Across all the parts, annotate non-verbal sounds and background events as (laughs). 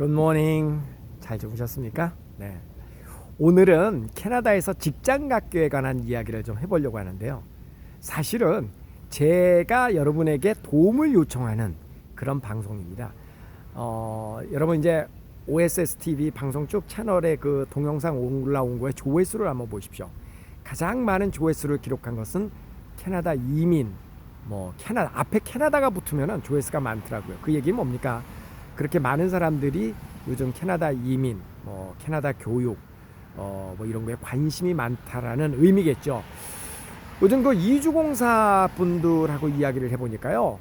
굿모닝. 잘 주무셨습니까? 네. 오늘은 캐나다에서 직장 갖기에 관한 이야기를 좀 해보려고 하는데요. 사실은 제가 여러분에게 도움을 요청하는 그런 방송입니다. 어, 여러분 이제 OSS TV 방송 쭉 채널에 그 동영상 올라온 거에 조회수를 한번 보십시오. 가장 많은 조회수를 기록한 것은 캐나다 이민, 뭐 캐나다 앞에 캐나다가 붙으면은 조회수가 많더라고요. 그 얘기는 뭡니까? 그렇게 많은 사람들이 요즘 캐나다 이민, 뭐 캐나다 교육, 어, 뭐 이런 거에 관심이 많다라는 의미겠죠. 요즘 그 이주공사 분들하고 이야기를 해보니까요,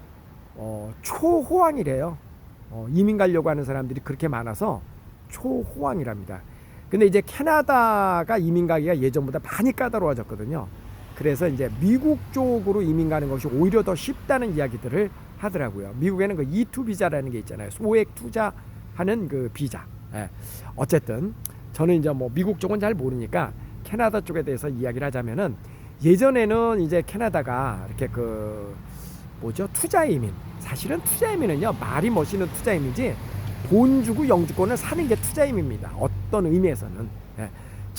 어, 초호황이래요. 어, 이민 가려고 하는 사람들이 그렇게 많아서 초호황이랍니다. 근데 이제 캐나다가 이민 가기가 예전보다 많이 까다로워졌거든요. 그래서 이제 미국 쪽으로 이민 가는 것이 오히려 더 쉽다는 이야기들을 하더라고요. 미국에는 그 E2 비자라는 게 있잖아요. 소액 투자하는 그 비자. 예. 어쨌든 저는 이제 뭐 미국 쪽은 잘 모르니까 캐나다 쪽에 대해서 이야기를 하자면은 예전에는 이제 캐나다가 이렇게 그 뭐죠 투자 이민 사실은 투자 이민은요 말이 멋있는 투자 이민이지 돈 주고 영주권을 사는 게 투자 이민입니다 어떤 의미에서는 예.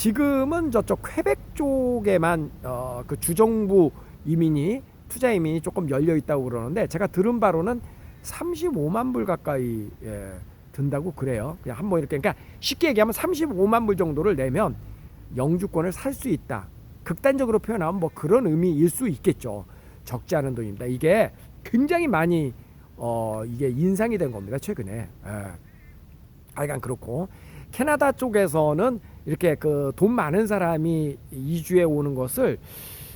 지금은 저쪽 퀘벡 쪽에만 어, 그 주정부 이민이 투자 이민이 조금 열려 있다고 그러는데 제가 들은 바로는 35만 불 가까이 예, 든다고 그래요. 그냥 한번 이렇게 그러니까 쉽게 얘기하면 35만 불 정도를 내면 영주권을 살 수 있다. 극단적으로 표현하면 뭐 그런 의미일 수 있겠죠. 적지 않은 돈입니다. 이게 굉장히 많이 어 이게 인상이 된 겁니다. 최근에. 예. 하여간 그렇고 캐나다 쪽에서는 이렇게 그 돈 많은 사람이 이주해 오는 것을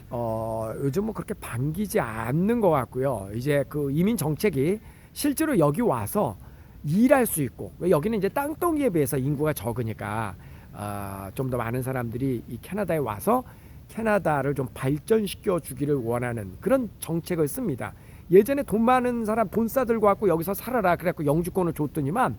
어 요즘 뭐 그렇게 반기지 않는 것 같고요. 이제 그 이민 정책이 실제로 여기 와서 일할 수 있고 여기는 이제 땅덩이에 비해서 인구가 적으니까 어, 좀 더 많은 사람들이 이 캐나다에 와서 캐나다를 좀 발전시켜 주기를 원하는 그런 정책을 씁니다. 예전에 돈 많은 사람 돈 싸들고 왔고 여기서 살아라 그래갖고 영주권을 줬더니만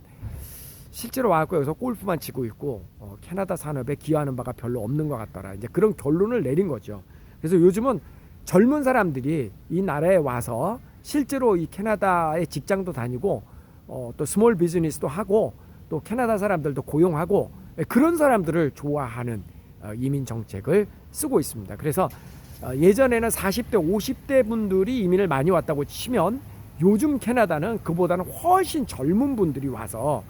실제로 와갖고 여기서 골프만 치고 있고 어, 캐나다 산업에 기여하는 바가 별로 없는 것 같더라. 이제 그런 결론을 내린 거죠. 그래서 요즘은 젊은 사람들이 이 나라에 와서 실제로 이 캐나다에 직장도 다니고 어, 또 스몰 비즈니스도 하고 또 캐나다 사람들도 고용하고 예, 그런 사람들을 좋아하는 어, 이민 정책을 쓰고 있습니다. 그래서 어, 예전에는 40대, 50대 분들이 이민을 많이 왔다고 치면 요즘 캐나다는 그보다는 훨씬 젊은 분들이 와서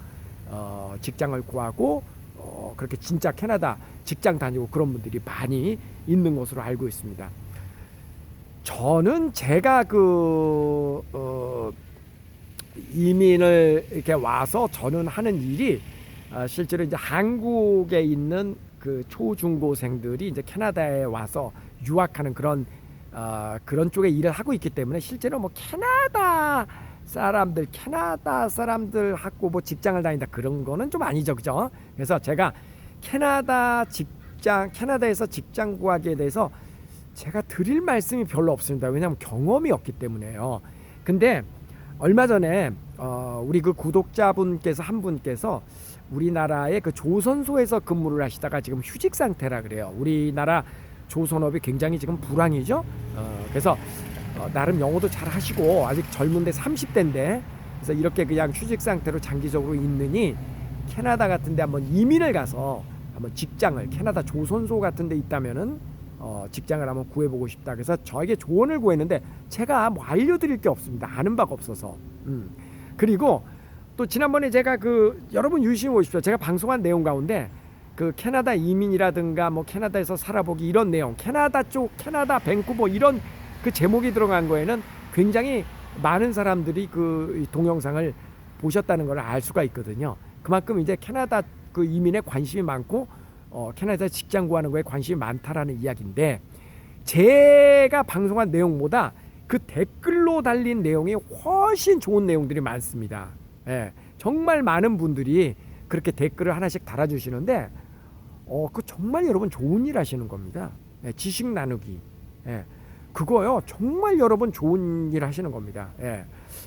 어, 직장을 구하고 어, 그렇게 진짜 캐나다 직장 다니고 그런 분들이 많이 있는 것으로 알고 있습니다. 저는 제가 그 어, 이민을 이렇게 와서 저는 하는 일이 어, 실제로 이제 한국에 있는 그 초중고생들이 이제 캐나다에 와서 유학하는 그런 어, 그런 쪽에 일을 하고 있기 때문에 실제로 뭐 캐나다 사람들 캐나다 사람들하고 뭐 직장을 다닌다. 그런 거는 좀 아니죠. 그죠? 그래서 제가 캐나다 직장 캐나다에서 직장 구하기에 대해서 제가 드릴 말씀이 별로 없습니다. 왜냐하면 경험이 없기 때문에요. 근데 얼마 전에 어, 우리 그 구독자분께서 한 분께서 우리나라의 그 조선소에서 근무를 하시다가 지금 휴직 상태라 그래요. 우리나라 조선업이 굉장히 지금 불황이죠. 어, 그래서 어, 나름 영어도 잘 하시고 아직 젊은데 30대인데 그래서 이렇게 그냥 휴직 상태로 장기적으로 있느니 캐나다 같은데 한번 이민을 가서 한번 직장을 캐나다 조선소 같은데 있다면은 어, 직장을 한번 구해보고 싶다. 그래서 저에게 조언을 구했는데 제가 뭐 알려드릴 게 없습니다. 아는 바가 없어서. 음. 그리고 또 지난번에 제가 그 여러분 유심히 보십시오. 제가 방송한 내용 가운데 그 캐나다 이민이라든가 뭐 캐나다에서 살아보기 이런 내용, 캐나다 쪽, 캐나다 밴쿠버 이런 그 제목이 들어간 거에는 굉장히 많은 사람들이 그 동영상을 보셨다는 걸 알 수가 있거든요. 그만큼 이제 캐나다 그 이민에 관심이 많고 어, 캐나다 직장 구하는 거에 관심이 많다라는 이야기인데 제가 방송한 내용보다 그 댓글로 달린 내용이 훨씬 좋은 내용들이 많습니다. 예, 정말 많은 분들이 그렇게 댓글을 하나씩 달아주시는데, 어, 그 정말 여러분 좋은 일 하시는 겁니다. 예, 지식 나누기. 예, 그거요, 정말 여러분 좋은 일 하시는 겁니다. 예.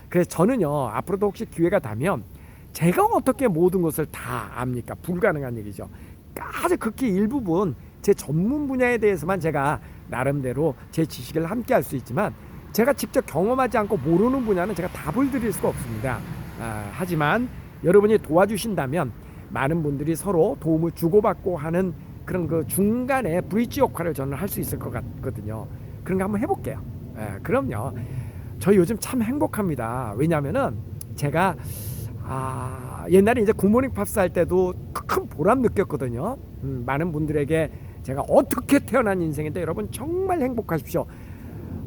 그래서 저는요, 앞으로도 혹시 기회가 되면, 제가 어떻게 모든 것을 다 압니까? 불가능한 얘기죠. 아주 극히 일부분 제 전문 분야에 대해서만 제가 나름대로 제 지식을 함께 할 수 있지만, 제가 직접 경험하지 않고 모르는 분야는 제가 답을 드릴 수가 없습니다. 아, 하지만 여러분이 도와주신다면 많은 분들이 서로 도움을 주고받고 하는 그런 그 중간에 브릿지 역할을 저는 할 수 있을 것 같거든요. 그런 거 한번 해볼게요. 예, 그럼요. 저 요즘 참 행복합니다. 왜냐하면은 제가 아 옛날에 이제 굿모닝 팝스 할 때도 큰 보람 느꼈거든요. 음, 많은 분들에게 제가 어떻게 태어난 인생인데 여러분 정말 행복하십시오.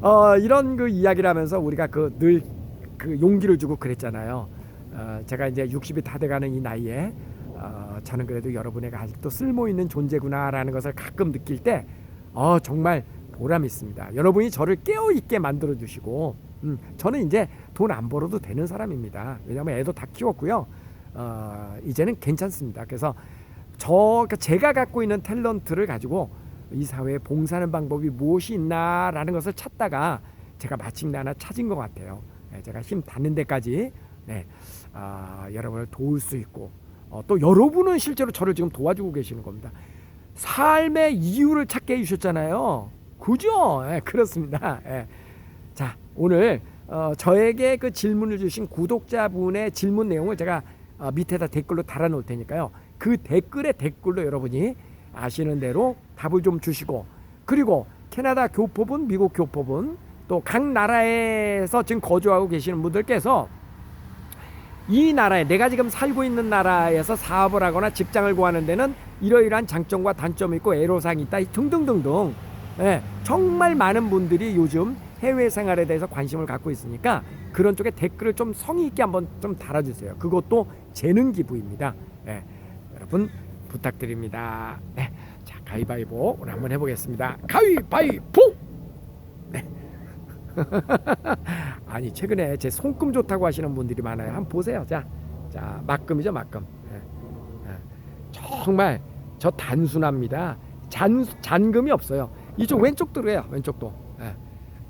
어, 이런 그 이야기를 하면서 우리가 그 늘그 용기를 주고 그랬잖아요. 어, 제가 이제 60이 다 돼가는 이 나이에 어, 저는 그래도 여러분에게 아직도 쓸모 있는 존재구나라는 것을 가끔 느낄 때 어, 정말 보람 있습니다. 여러분이 저를 깨어 있게 만들어 주시고 음, 저는 이제 돈 안 벌어도 되는 사람입니다. 왜냐하면 애도 다 키웠고요. 어, 이제는 괜찮습니다. 그래서 저 그러니까 제가 갖고 있는 탤런트를 가지고 이 사회에 봉사하는 방법이 무엇이 있나라는 것을 찾다가 제가 마침내 하나 찾은 것 같아요. 네, 제가 힘 닿는 데까지 네, 아, 여러분을 도울 수 있고 어, 또 여러분은 실제로 저를 지금 도와주고 계시는 겁니다. 삶의 이유를 찾게 해주셨잖아요. 그죠? 예, 그렇습니다. 예. 자, 오늘 어, 저에게 그 질문을 주신 구독자분의 질문 내용을 제가 어, 밑에다 댓글로 달아놓을 테니까요. 그 댓글에 댓글로 여러분이 아시는 대로 답을 좀 주시고 그리고 캐나다 교포분, 미국 교포분 또 각 나라에서 지금 거주하고 계시는 분들께서 이 나라에 내가 지금 살고 있는 나라에서 사업을 하거나 직장을 구하는 데는 이러이러한 장점과 단점이 있고 애로사항이 있다 등등등등 예, 정말 많은 분들이 요즘 해외 생활에 대해서 관심을 갖고 있으니까 그런 쪽에 댓글을 좀 성의 있게 한번 좀 달아주세요. 그것도 재능 기부입니다. 예, 여러분 부탁드립니다. 네, 자 가위바위보 오늘 한번 해보겠습니다. 가위바위보. 네. (laughs) 아니 최근에 제 손금 좋다고 하시는 분들이 많아요. 한번 보세요. 자, 자 막금이죠 막금. 예, 예. 정말 저 단순합니다. 잔 잔금이 없어요. 이쪽 왼쪽도 그래요. 왼쪽도. 예.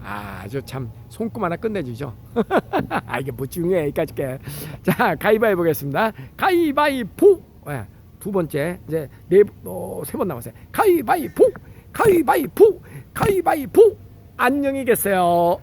아주 참 손금 하나 끝내주죠. (laughs) 아 이게 뭐 중요해 여기까지 게. 자 가위바위 보 겠습니다. 가위바위보. 예. 두 번째 이제 네세 번 남았어요. 가위바위보. 가위바위보. 가위바위보. 안녕히 계세요.